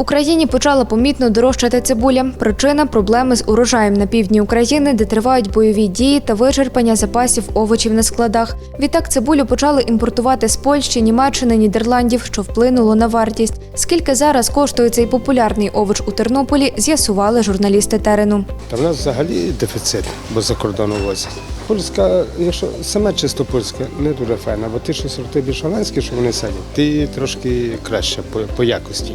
Україні почала помітно дорожчати цибуля. Причина проблеми з урожаєм на півдні України, де тривають бойові дії та вичерпання запасів овочів на складах. Відтак цибулю почали імпортувати з Польщі, Німеччини, Нідерландів, що вплинуло на вартість. Скільки зараз коштує цей популярний овоч у Тернополі, з'ясували журналісти терену. Та в нас взагалі дефіцит, бо за кордону возять. Польська, якщо саме чисто польська, не дуже файна, бо ті, що сорти більш голландські, що вони садять, ті трошки краще по, по якості.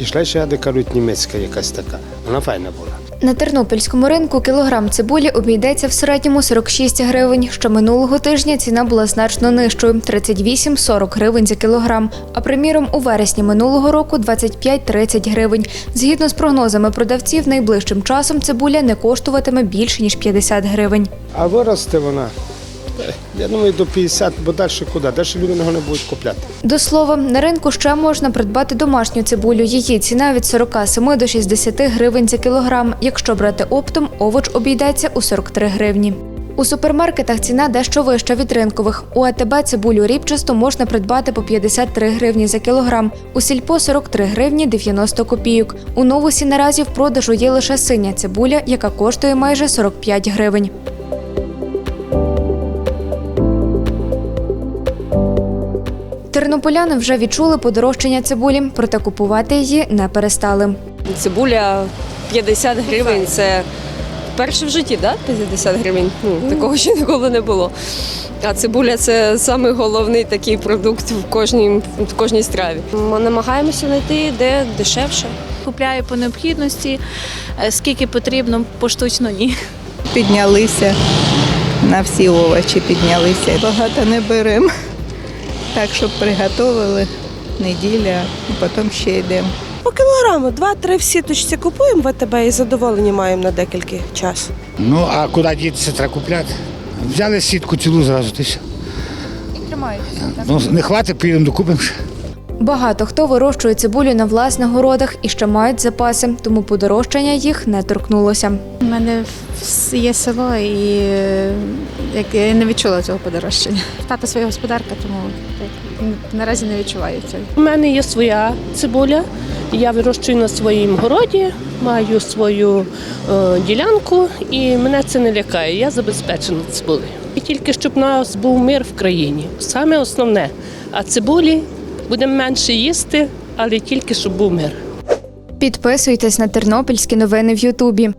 І де кажуть, німецька якась така. Вона файна була. На тернопільському ринку кілограм цибулі обійдеться в середньому 46 гривень. Ще минулого тижня ціна була значно нижчою 38-40 гривень за кілограм. А приміром, у вересні минулого року 25-30 гривень. Згідно з прогнозами продавців, найближчим часом цибуля не коштуватиме більше ніж 50 гривень. А виросте вона, я думаю, до 50, бо далі куди? Далі люди його не будуть купляти. До слова, на ринку ще можна придбати домашню цибулю. Її ціна від 47 до 60 гривень за кілограм. Якщо брати оптом, овоч обійдеться у 43 гривні. У супермаркетах ціна дещо вища від ринкових. У АТБ цибулю рібчасту можна придбати по 53 гривні за кілограм, у сільпо 43 гривні 90 копійок. У новусі наразі в продажу є лише синя цибуля, яка коштує майже 45 гривень. Тернополяни вже відчули подорожчання цибулі, проте купувати її не перестали. Цибуля 50 гривень це перше в житті, да? 50 гривень. Ну, такого ще ніколи не було. А цибуля це самий головний такий продукт в кожній, в кожній страві. Ми намагаємося знайти де дешевше. Купляю по необхідності, е, скільки потрібно, поштучно ні. піднялися на всі овочі піднялися. Багато не беремо. Так, щоб приготували неділя, а потім ще йдемо. По кілограму, два-три в сіточці купуємо ВТБ і задоволені маємо на декілька час. Ну, а куди дітися, треба купляти. Взяли сітку цілу зразу, ти все. Ну, не хватить, поїдемо докупимо. Багато хто вирощує цибулю на власних городах і ще мають запаси, тому подорожчання їх не торкнулося. У мене є село і я не відчула цього подорожчання. Тата своя господарка, тому наразі не відчуваю цього. У мене є своя цибуля. Я вирощую на своїм городі, маю свою е, ділянку і мене це не лякає. Я забезпечена цибулею. І тільки щоб у нас був мир в країні. Саме основне. А цибулі будемо менше їсти, але тільки щоб був мир. Підписуйтесь на тернопільські новини в Ютубі.